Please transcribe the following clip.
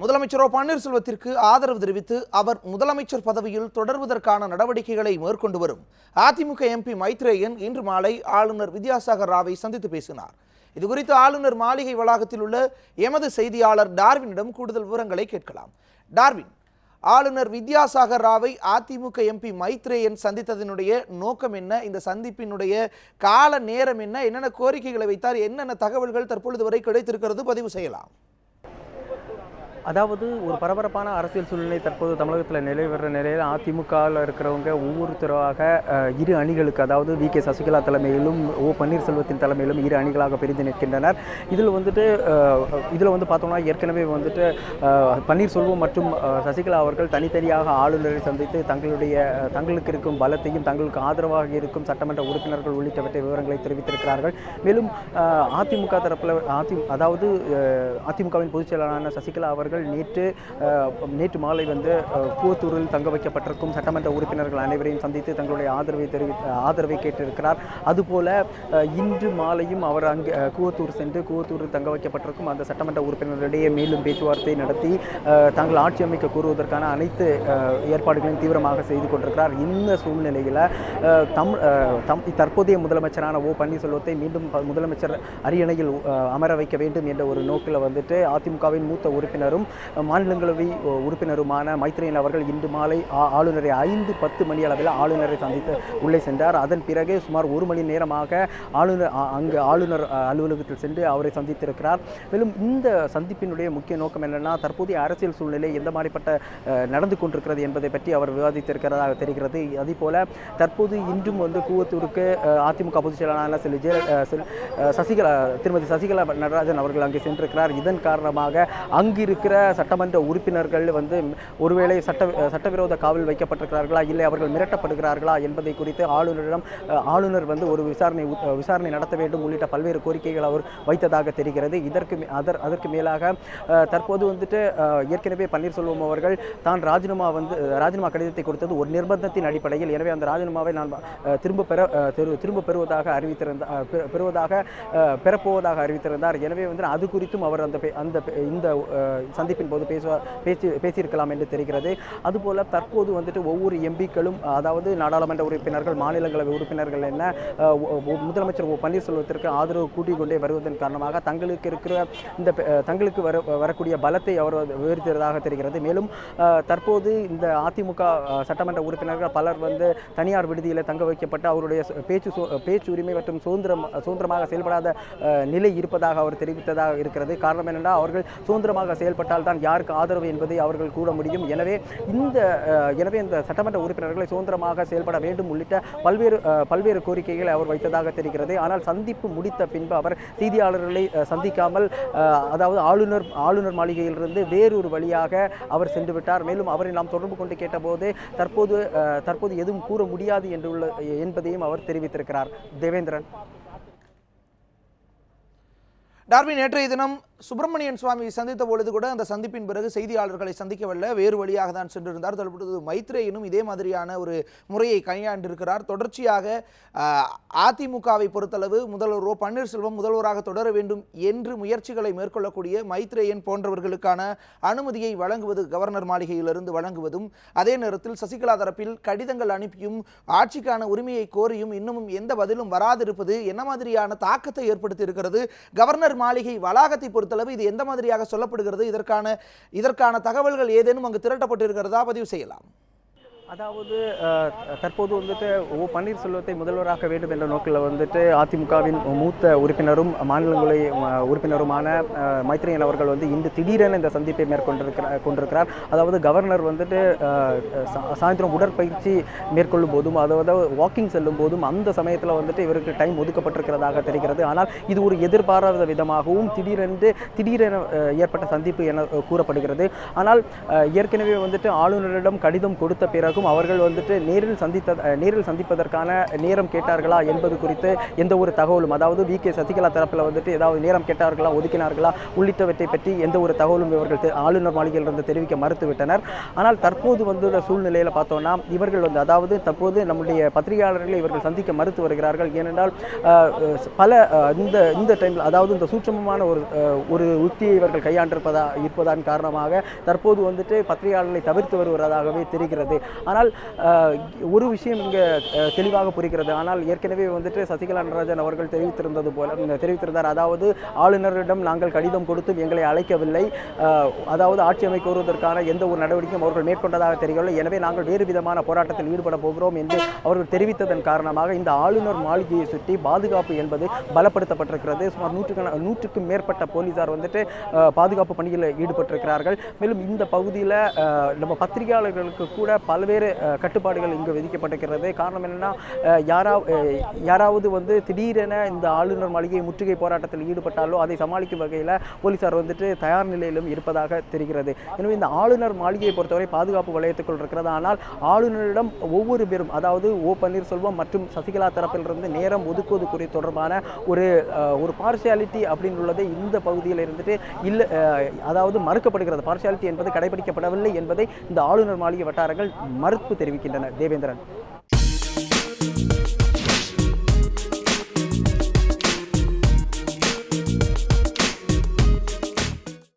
முதலமைச்சர் ஓ பன்னீர்செல்வத்திற்கு ஆதரவு தெரிவித்து அவர் முதலமைச்சர் பதவியில் தொடர்வதற்கான நடவடிக்கைகளை மேற்கொண்டு வரும். அதிமுக எம்பி மைத்ரேயன் இன்று மாலை ஆளுநர் வித்யாசாகர் ராவை சந்தித்து பேசினார். இதுகுறித்து ஆளுநர் மாளிகை வளாகத்தில் உள்ள எமது செய்தியாளர் டார்வினிடம் கூடுதல் விவரங்களை கேட்கலாம். டார்வின் ஆளுநர் வித்யாசாகர் ராவை அதிமுக எம்பி மைத்ரேயன் சந்தித்ததனுடைய நோக்கம் என்ன? இந்த சந்திப்பினுடைய கால நேரம் என்ன? என்னென்ன கோரிக்கைகளை வைத்தார்? என்னென்ன தகவல்கள் தற்பொழுது வரை கிடைத்திருக்கிறது? பதிவு செய்யலாம். அதாவது ஒரு பரபரப்பான அரசியல் சூழ்நிலை தற்போது தமிழகத்தில் நிலை வர்ற நிலையில் அதிமுகவில் இருக்கிறவங்க ஒவ்வொருத்தராக இரு அணிகளுக்கு அதாவது வி கே சசிகலா தலைமையிலும் ஓ பன்னீர்செல்வத்தின் தலைமையிலும் இரு அணிகளாக பிரிந்து நிற்கின்றனர். இதில் வந்துட்டு இதில் வந்து பார்த்தோம்னா ஏற்கனவே வந்துட்டு பன்னீர்செல்வம் மற்றும் சசிகலா அவர்கள் தனித்தனியாக ஆளுநரை சந்தித்து தங்களுடைய தங்களுக்கு இருக்கும் பலத்தையும் தங்களுக்கு ஆதரவாக இருக்கும் சட்டமன்ற உறுப்பினர்கள் உள்ளிட்டவற்றை விவரங்களை தெரிவித்திருக்கிறார்கள். மேலும் அதிமுக தரப்பில் அதி அதாவது அதிமுகவின் பொதுச் செயலாளரான சசிகலா அவர்கள் நேற்று நேற்று மாலை வந்து கூத்தூரில் கூவத்தூரில் தங்க வைக்கப்பட்டிருக்கும் சட்டமன்ற உறுப்பினர்கள் அனைவரையும் சந்தித்து தங்களுடைய ஆதரவை தெரிவி ஆதரவை கேட்டிருக்கிறார். அதுபோல இன்று மாலையும் அவர் அங்கே கூவத்தூர் சென்று கூவத்தூரில் தங்க வைக்கப்பட்டிருக்கும் அந்த சட்டமன்ற உறுப்பினர்களிடையே மேலும் பேச்சுவார்த்தை நடத்தி தாங்கள் ஆட்சி அமைக்க கூறுவதற்கான அனைத்து ஏற்பாடுகளையும் தீவிரமாக செய்து கொண்டிருக்கிறார். இந்த சூழ்நிலையில் தம் தம் தற்போதைய முதலமைச்சரான ஓ. பன்னீர்செல்வத்தை மீண்டும் முதலமைச்சர் அரியணையில் அமர வைக்க வேண்டும் என்ற ஒரு நோக்கில் வந்துட்டு அதிமுகவின் மூத்த உறுப்பினரும் அஹ், மாநிலங்களவை உறுப்பினருமான மைத்ரேயன் அவர்கள் இன்று மாலை ஆளுநரை ஐந்து பத்து மணி அளவில் ஆளுநரை சந்தித்து உள்ளே சென்றார். அதன் பிறகு சுமார் ஒரு மணி நேரமாக ஆளுநர் அங்கு ஆளுநர் அலுவலகத்தில் சென்று அவரை சந்தித்திருக்கிறார். மேலும் இந்த சந்திப்பினுடைய முக்கிய நோக்கம் என்னென்னா தற்போதைய அரசியல் சூழ்நிலை எந்த மாதிரிப்பட்ட நடந்து கொண்டிருக்கிறது என்பதை பற்றி அவர் விவாதித்திருக்கிறதாக தெரிகிறது. அதே போல தற்போது இன்றும் வந்து கூவத்தூருக்கு அதிமுக பொதுச் செயலாளரான சில ஜெய சசிகலா திருமதி சசிகலா நடராஜன் அவர்கள் அங்கே சென்றிருக்கிறார். இதன் காரணமாக அங்கிருக்கிற இருக்கிற சட்டமன்ற உறுப்பினர்கள் வந்து ஒருவேளை சட்ட சட்டவிரோத காவல் வைக்கப்பட்டிருக்கிறார்களா? இல்லை அவர்கள் மிரட்டப்படுகிறார்களா? என்பதை குறித்து ஆளுநரிடம் ஆளுநர் வந்து ஒரு விசாரணை விசாரணை நடத்த வேண்டும் உள்ளிட்ட பல்வேறு கோரிக்கைகள் அவர் வைத்ததாக தெரிகிறது. இதற்கு மே- அதர் அதற்கு மேலாக தற்போது வந்துட்டு ஏற்கனவே பன்னீர்செல்வம் அவர்கள் தான் ராஜினாமா வந்து ராஜினாமா கடிதத்தை கொடுத்தது ஒரு நிர்பந்தத்தின் அடிப்படையில். எனவே அந்த ராஜினாமாவை நான் திரும்ப பெற திரு- திரும்ப பெறுவதாக அறிவித்திருந்த பெ- பெறுவதாக பெறப்போவதாக அறிவித்திருந்தார். எனவே வந்து அது குறித்தும் அவர் அந்த அந்த இந்த சந்திப்பின் போது பேசுவார் பேசி பேசியிருக்கலாம் என்று தெரிகிறது. அதுபோல் தற்போது வந்துட்டு ஒவ்வொரு எம்பிக்களும் அதாவது நாடாளுமன்ற உறுப்பினர்கள் மாநிலங்களவை உறுப்பினர்கள் என்ன ஒ- முதலமைச்சர் ஓ பன்னீர்செல்வத்திற்கு ஆதரவு கூட்டிக் கொண்டே வருவதன் காரணமாக தங்களுக்கு இருக்கிற இந்த பெ- தங்களுக்கு வர வரக்கூடிய பலத்தை அவர் வந்து விவரித்ததாக தெரிகிறது. மேலும் தற்போது இந்த அதிமுக சட்டமன்ற உறுப்பினர்கள் பலர் வந்து தனியார் விடுதியில் தங்க வைக்கப்பட்டு அவருடைய பேச்சு பேச்சு உரிமை மற்றும் சுதந்திரம் சுதந்திரமாக செயல்படாத நிலை இருப்பதாக அவர் தெரிவித்ததாக இருக்கிறது. காரணம் என்னென்னா அவர்கள் சுதந்திரமாக செயல்பட்டு செயல்பட்டால் தான் யாருக்கு ஆதரவு என்பதை அவர்கள் கூற முடியும். எனவே இந்த எனவே இந்த சட்டமன்ற உறுப்பினர்களை சுதந்திரமாக செயல்பட வேண்டும் உள்ளிட்ட பல்வேறு பல்வேறு கோரிக்கைகளை அவர் வைத்ததாக தெரிகிறது. ஆனால் சந்திப்பு முடித்த பின்பு அவர் செய்தியாளர்களை சந்திக்காமல் அதாவது ஆளுநர் ஆளுநர் மாளிகையிலிருந்து வேறொரு வழியாக அவர் சென்று விட்டார். மேலும் அவரை நாம் தொடர்பு கொண்டு கேட்டபோது தற்போது தற்போது எதுவும் கூற முடியாது என்றுள்ள என்பதையும் அவர் தெரிவித்திருக்கிறார். தேவேந்திரன். டார்வின் நேற்றைய தினம் சுப்பிரமணியன் சுவாமி சந்தித்த பொழுது கூட அந்த சந்திப்பின் பிறகு செய்தியாளர்களை சந்திக்கவில்லை வேறு வழியாக தான் சென்றிருந்தார். தற்பொழுது மைத்ரேயனும் இதே மாதிரியான ஒரு முறையை கையாண்டிருக்கிறார். தொடர்ச்சியாக அதிமுகவை பொறுத்தளவு முதல்வரோ பன்னீர்செல்வம் முதல்வராக தொடர வேண்டும் என்று முயற்சிகளை மேற்கொள்ளக்கூடிய மைத்ரேயன் போன்றவர்களுக்கான அனுமதியை வழங்குவது கவர்னர் மாளிகையிலிருந்து வழங்குவதும் அதே நேரத்தில் சசிகலா தரப்பில் கடிதங்கள் அனுப்பியும் ஆட்சிக்கான உரிமையை கோரியும் இன்னமும் எந்த பதிலும் வராதிருப்பது என்ன மாதிரியான தாக்கத்தை ஏற்படுத்தி இருக்கிறது கவர்னர் மாளிகை வளாகத்தை பொறுத்தளவு இது எந்த மாதிரியாக சொல்லப்படுகிறது? இதற்கான இதற்கான தகவல்கள் ஏதேனும் அங்கு திரட்டப்பட்டிருக்கிறதா? பதிவு செய்யலாம். அதாவது தற்போது வந்துட்டு ஓ பன்னீர்செல்வத்தை முதல்வராக்க வேண்டும் என்ற நோக்கில் வந்துட்டு அதிமுகவின் மூத்த உறுப்பினரும் மாநிலங்களை உறுப்பினருமான மைத்ரியன் அவர்கள் வந்து இன்று திடீரென இந்த சந்திப்பை மேற்கொண்டிருக்கிறார் கொண்டிருக்கிறார். அதாவது கவர்னர் வந்துட்டு சா- சாயந்தரம் உடற்பயிற்சி மேற்கொள்ளும் போதும் அதாவது வாக்கிங் செல்லும் போதும் அந்த சமயத்தில் வந்துட்டு இவருக்கு டைம் ஒதுக்கப்பட்டிருக்கிறதாக தெரிகிறது. ஆனால் இது ஒரு எதிர்பாராத விதமாகவும் திடீரென்று திடீரென ஏற்பட்ட சந்திப்பு என கூறப்படுகிறது. ஆனால் ஏற்கனவே வந்துட்டு ஆளுநரிடம் கடிதம் கொடுத்த பிறகு இருக்கும் அவர்கள் வந்துட்டு நேரில் சந்தித்த நேரில் சந்திப்பதற்கான நேரம் கேட்டார்களா என்பது குறித்து எந்த ஒரு தகவலும் அதாவது வி. கே. சசிகலா தரப்பில் வந்துட்டு ஏதாவது நேரம் கேட்டார்களா ஒதுக்கினார்களா உள்ளிட்டவற்றை பற்றி எந்த ஒரு தகவலும் இவர்கள் ஆளுநர் மாளிகையிலிருந்து தெரிவிக்க மறுத்துவிட்டனர். ஆனால் தற்போது வந்துள்ள சூழ்நிலையில் பார்த்தோம்னா இவர்கள் வந்து அதாவது தற்போது நம்முடைய பத்திரிகையாளர்களை இவர்கள் சந்திக்க மறுத்து வருகிறார்கள். ஏனென்றால் பல இந்த இந்த டைமில் அதாவது இந்த சூட்சமமான ஒரு ஒரு உத்தியை இவர்கள் கையாண்டிருப்பதா இருப்பதன் காரணமாக தற்போது வந்துட்டு பத்திரிகையாளர்களை தவிர்த்து வருவதாகவே தெரிகிறது. ஆனால் ஒரு விஷயம் இங்கே தெளிவாக புரிகிறது. ஆனால் ஏற்கனவே வந்துட்டு சசிகலா நடராஜன் அவர்கள் தெரிவித்திருந்தது போல தெரிவித்திருந்தார். அதாவது ஆளுநரிடம் நாங்கள் கடிதம் கொடுத்தும் எங்களை அழைக்கவில்லை. அதாவது ஆட்சி அமைக்க வருவதற்கான எந்த ஒரு நடவடிக்கையும் அவர்கள் மேற்கொண்டதாக தெரியவில்லை. எனவே நாங்கள் வேறு விதமான போராட்டத்தில் ஈடுபட போகிறோம் என்று அவர்கள் தெரிவித்ததன் காரணமாக இந்த ஆளுநர் மாளிகையை சுற்றி பாதுகாப்பு என்பது பலப்படுத்தப்பட்டிருக்கிறது. சுமார் நூற்றுக்கண நூற்றுக்கும் மேற்பட்ட போலீசார் வந்துட்டு பாதுகாப்பு பணியில் ஈடுபட்டிருக்கிறார்கள். மேலும் இந்த பகுதியில் நம்ம பத்திரிகையாளர்களுக்கு கூட பல்வேறு பல்வேறு கட்டுப்பாடுகள் இங்கு விதிக்கப்பட்டிருக்கிறது. காரணம் என்னன்னா யாரா யாராவது வந்து திடீரென இந்த ஆளுநர் மாளிகை முற்றுகை போராட்டத்தில் ஈடுபட்டாலோ அதை சமாளிக்கும் வகையில் போலீசார் வந்துட்டு தயார் நிலையிலும் இருப்பதாக தெரிகிறது. எனவே இந்த ஆளுநர் மாளிகையை பொறுத்தவரை பாதுகாப்பு வளையத்துக்குள் இருக்கிறது. ஆனால் ஆளுநரிடம் ஒவ்வொரு பேரும் அதாவது ஓ. பன்னீர்செல்வம் மற்றும் சசிகலா தரப்பிலிருந்து நேரம் ஒதுக்குவது குறித்து தொடர்பான ஒரு ஒரு பார்சியாலிட்டி அப்படின்னு இந்த பகுதியில் இருந்துட்டு இல்லை அதாவது மறுக்கப்படுகிறது. பார்சியாலிட்டி என்பது கடைபிடிக்கப்படவில்லை என்பதை இந்த ஆளுநர் மாளிகை வட்டாரங்கள் மறுப்பு தெரிவிக்கின்றனர். தேவேந்திரன்.